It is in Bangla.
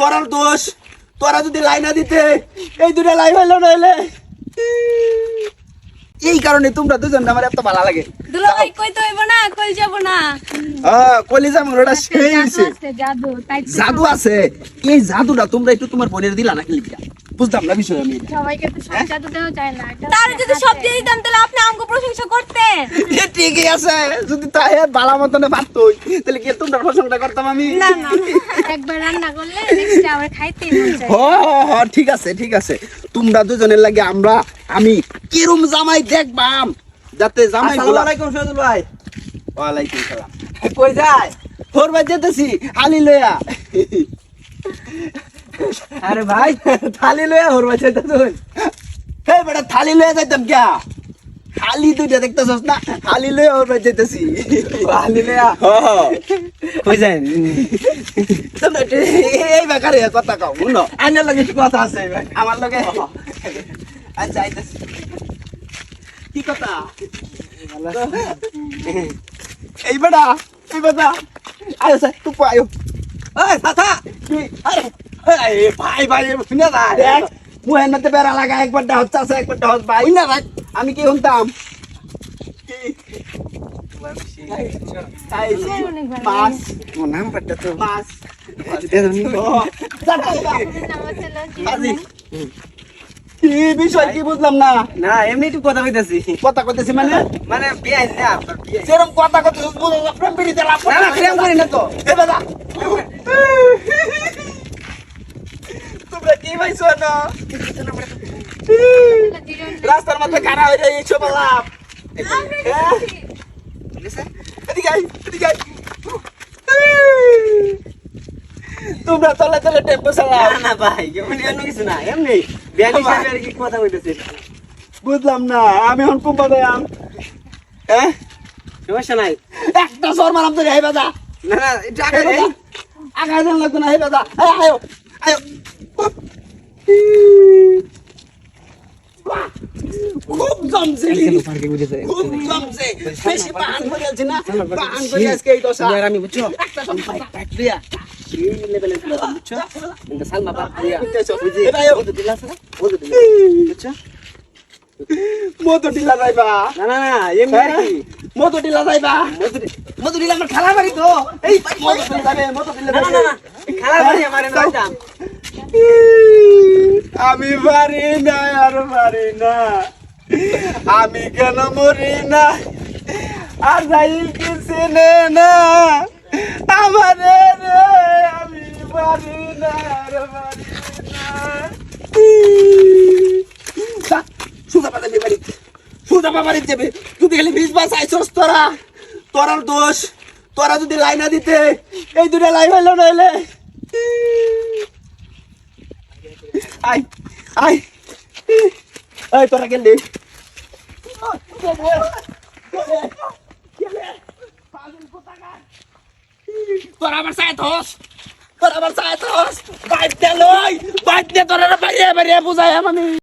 তোরার দোষ তোরা যদি লাইন দিতে এই দুটা লাই হইল নইলে। এই কারণে তোমরা দুজন আমার এত ভালো লাগে। দুলা ভাই কই তো হইব না কই যাব না? হ্যাঁ কলিজা মোরটা সেই হইছে। জাদু তাই আছে। এই জাদুটা তোমরা একটু তোমার বোনের দিলা না লিখিয়া বুঝতাম না বিষয়। আমি সবাইকে তো সব জাদু দেওয়া যায় না তার যদি সব দিয়ে দিতাম তাহলে আপনি আমাকে প্রশংসা করতেন। ঠিকই আছে। যদি তাই বালা মতনে পারতই তাহলে কি তোমরা প্রশংসা করতাম আমি। না না একবার রান্না করলে নেক্সট আবার খাইতে মন চায়। হ হ, হ, ঠিক আছে ঠিক আছে। তোমরা দুজনের লাগে আমরা আমি কিরম জামাই দেখবাম যাতে জামাই গুলা আলাইকুম সজল ভাই। ওয়ালাইকুম সালাম। কই যায়? বাদ যেতেছি আলি লয়া। আরে ভাই থালি লয়ে হরবা চাইতা তুই হে বেটা থালি লয়া যাইতাম কিয়া? খালি দুইটা দেখতেছস না? খালি লয়া ওর বাদ যেতেছি থালি লয়ে একটু এই বেকারে কথা কও। শুনো আইনার লাগে কথা আছে? ভাই আমার লগে? আচ্ছা আইতাছি। কি কথা? এই বেটা এই বেটা। আয় স্যার তুই আয়ো। ওই সাথা। আরে আরে। ভাই ভাই শুনে মুহের মধ্যে বেড়া লাগা একবার ডাহত চাষে একবার ডাহত ভাই। না রাখ। আমি কি শুনতাম? কি? তো বিষয় কি বুঝলাম না? না এমনি একটু কথা কইতাছি। কথা কইতেছি মানে? মানে বিয়ে কথা না লাভ না না প্রেম করি না তো। এ দাদা তোমরা কি পাইছো না রাস্তার মধ্যে খাড়া হয়ে যায় এইসব লাভ। তোমরা তলে তলে টেম্পো চালাও। না ভাই অন্য কিছু না এমনি। বিয়ে হিসাবে আর কি কথা কইতাছি? বুঝলাম না আমি এখন কুম্পা দেয়াম হ্যাঁ সমস্যা নাই। একটা সর মারাম তো হে বাজা না না একটু আগে দেন লাগতো না হে বাজা আয় আয় আয়। খুব জমছে। পার্কে বুঝেছে? খুব জমছে। বেশি বাহান করে আছে না? বাহান করে আজকে এই দশা। আর আমি বুঝছ? একটা সর পাইক দিয়া। এই লেভেলে বুঝছ? কিন্তু সালমা পার্ক দিয়া। বুঝি এটা আয়ো। ওদের দিলা আছে ওদের দিলা বুঝছ? মধু টিলা যাইবা। না না না এমনি আর কি। মধু টিলা যাইবা। মধু দিলা আমার খালা বাড়ি তো। এই মধু টিলা যাবে মধু টিলা না না না না। খালা বাড়ি আমার। আমি পারি না আর পারি না। আমি কেন মরি না আর যাই কি চেনে না। আমারে রে, আমি পারি না আর পারি না। সুজা পাতা বাড়ি। সুজা বাড়ি যাবে। যদি খালি বিশ বাস আইসস তোরা, তোরার দোষ। তোরা যদি লাইনা দিতে, এই দুটা লাইন হইল নইলে। আই আই এই তোরা গেলি তোরা আমার সাথে ধস তোরা আমার সাথে ধস বাইট দে লই বাইট দে তোরা বাইরে বাইরে বুঝাই আমি